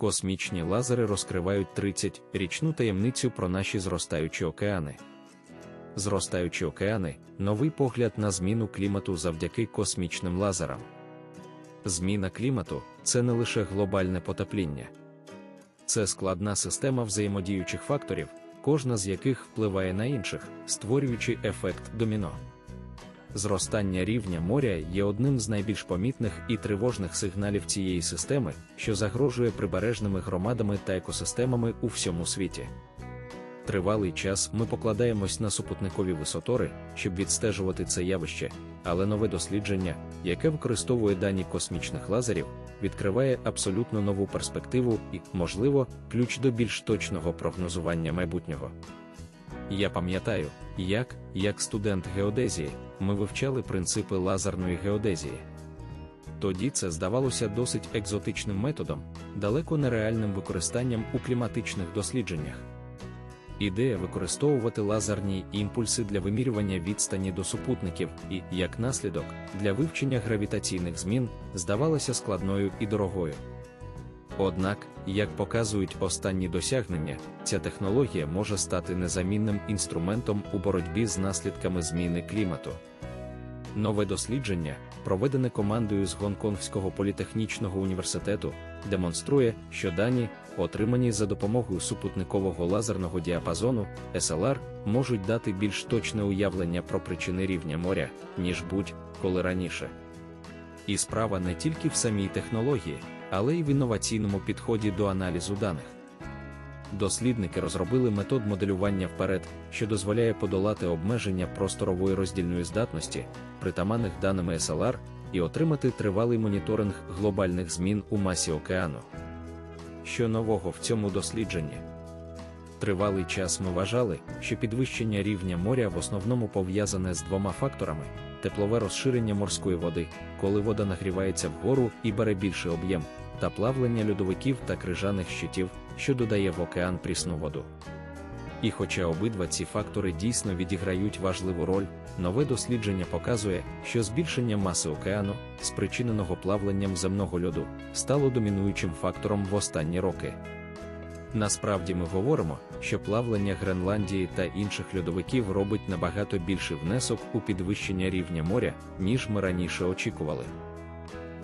Космічні лазери розкривають 30-річну таємницю про наші зростаючі океани. Зростаючі океани новий погляд на зміну клімату завдяки космічним лазерам. Зміна клімату це не лише глобальне потепління, це складна система взаємодіючих факторів, кожна з яких впливає на інших, створюючи ефект доміно. Зростання рівня моря є одним з найбільш помітних і тривожних сигналів цієї системи, що загрожує прибережними громадами та екосистемами у всьому світі. Тривалий час ми покладаємось на супутникові висотори, щоб відстежувати це явище, але нове дослідження, яке використовує дані космічних лазерів, відкриває абсолютно нову перспективу і, можливо, ключ до більш точного прогнозування майбутнього. Я пам'ятаю, як, як студент геодезії, ми вивчали принципи лазерної геодезії. Тоді це здавалося досить екзотичним методом, далеко нереальним використанням у кліматичних дослідженнях. Ідея використовувати лазерні імпульси для вимірювання відстані до супутників і, як наслідок, для вивчення гравітаційних змін здавалася складною і дорогою. Однак, як показують останні досягнення, ця технологія може стати незамінним інструментом у боротьбі з наслідками зміни клімату. Нове дослідження, проведене командою з Гонконгського політехнічного університету, демонструє, що дані, отримані за допомогою супутникового лазерного діапазону SLR, можуть дати більш точне уявлення про причини рівня моря, ніж будь-коли раніше. І справа не тільки в самій технології, але й в інноваційному підході до аналізу даних. Дослідники розробили метод моделювання вперед, що дозволяє подолати обмеження просторової роздільної здатності, притаманних даними SLR, і отримати тривалий моніторинг глобальних змін у масі океану. Що нового в цьому дослідженні? Тривалий час ми вважали, що підвищення рівня моря в основному пов'язане з двома факторами: теплове розширення морської води, коли вода нагрівається вгору і бере більший об'єм, та плавлення льодовиків та крижаних щитів, що додає в океан прісну воду. І хоча обидва ці фактори дійсно відіграють важливу роль, нове дослідження показує, що збільшення маси океану, спричиненого плавленням земного льоду, стало домінуючим фактором в останні роки. Насправді ми говоримо, що плавлення Гренландії та інших льодовиків робить набагато більший внесок у підвищення рівня моря, ніж ми раніше очікували.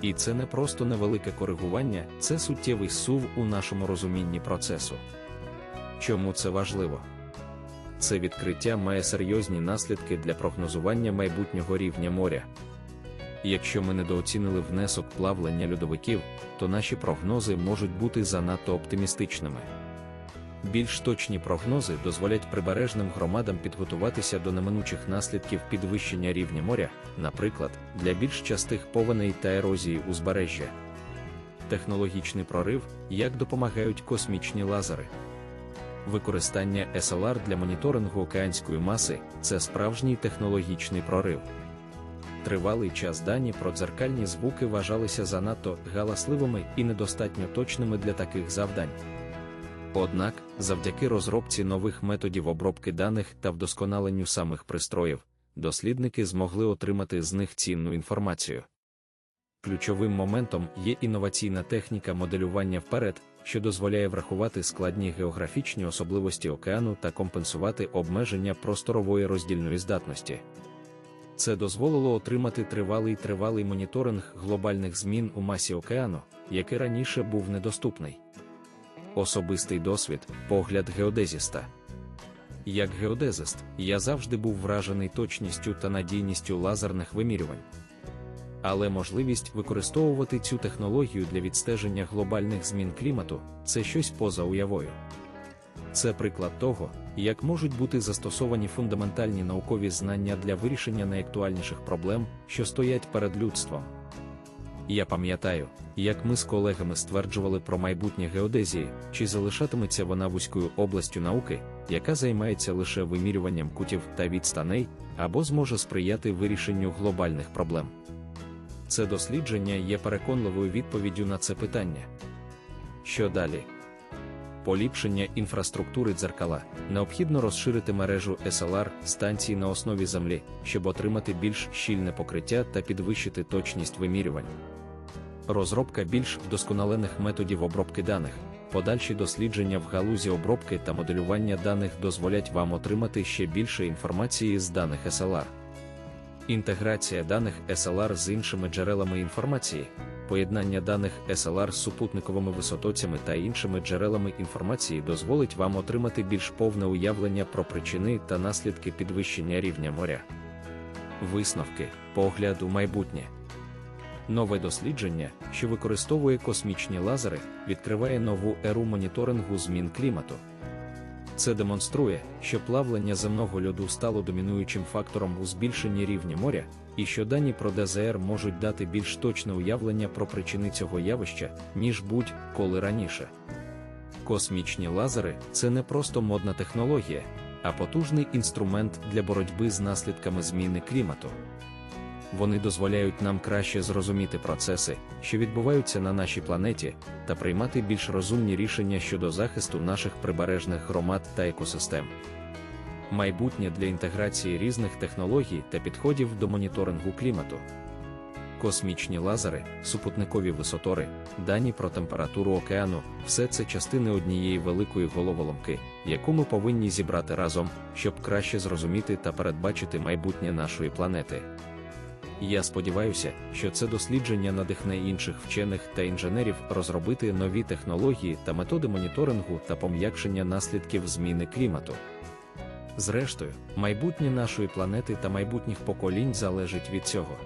І це не просто невелике коригування, це суттєвий сув у нашому розумінні процесу. Чому це важливо? Це відкриття має серйозні наслідки для прогнозування майбутнього рівня моря. Якщо ми недооцінили внесок плавлення льодовиків, то наші прогнози можуть бути занадто оптимістичними. Більш точні прогнози дозволять прибережним громадам підготуватися до неминучих наслідків підвищення рівня моря, наприклад, для більш частих повеней та ерозії узбережжя. Технологічний прорив, як допомагають космічні лазери. Використання SLR для моніторингу океанської маси це справжній технологічний прорив. Тривалий час дані про дзеркальні звуки вважалися занадто галасливими і недостатньо точними для таких завдань. Однак, завдяки розробці нових методів обробки даних та вдосконаленню самих пристроїв, дослідники змогли отримати з них цінну інформацію. Ключовим моментом є інноваційна техніка моделювання вперед, що дозволяє врахувати складні географічні особливості океану та компенсувати обмеження просторової роздільної здатності. Це дозволило отримати тривалий тривалий моніторинг глобальних змін у масі океану, який раніше був недоступний. Особистий досвід, погляд геодезіста. Як геодезист, я завжди був вражений точністю та надійністю лазерних вимірювань. Але можливість використовувати цю технологію для відстеження глобальних змін клімату це щось поза уявою. Це приклад того, як можуть бути застосовані фундаментальні наукові знання для вирішення найактуальніших проблем, що стоять перед людством. Я пам'ятаю, як ми з колегами стверджували про майбутнє геодезії, чи залишатиметься вона вузькою областю науки, яка займається лише вимірюванням кутів та відстаней, або зможе сприяти вирішенню глобальних проблем. Це дослідження є переконливою відповіддю на це питання. Що далі? Поліпшення інфраструктури дзеркала необхідно розширити мережу SLR станцій на основі землі, щоб отримати більш щільне покриття та підвищити точність вимірювань. розробка більш вдосконалених методів обробки даних, подальші дослідження в галузі обробки та моделювання даних дозволять вам отримати ще більше інформації з даних SLR. Інтеграція даних SLR з іншими джерелами інформації, поєднання даних SLR з супутниковими висотоцями та іншими джерелами інформації дозволить вам отримати більш повне уявлення про причини та наслідки підвищення рівня моря. Висновки, погляд у майбутнє. Нове дослідження, що використовує космічні лазери, відкриває нову еру моніторингу змін клімату. Це демонструє, що плавлення земного льоду стало домінуючим фактором у збільшенні рівня моря, і що дані про ДЗР можуть дати більш точне уявлення про причини цього явища, ніж будь-коли раніше. Космічні лазери це не просто модна технологія, а потужний інструмент для боротьби з наслідками зміни клімату. Вони дозволяють нам краще зрозуміти процеси, що відбуваються на нашій планеті, та приймати більш розумні рішення щодо захисту наших прибережних громад та екосистем. Майбутнє для інтеграції різних технологій та підходів до моніторингу клімату. Космічні лазери, супутникові висотори, дані про температуру океану все це частини однієї великої головоломки, яку ми повинні зібрати разом, щоб краще зрозуміти та передбачити майбутнє нашої планети. Я сподіваюся, що це дослідження надихне інших вчених та інженерів розробити нові технології та методи моніторингу та пом'якшення наслідків зміни клімату. Зрештою, майбутнє нашої планети та майбутніх поколінь залежить від цього.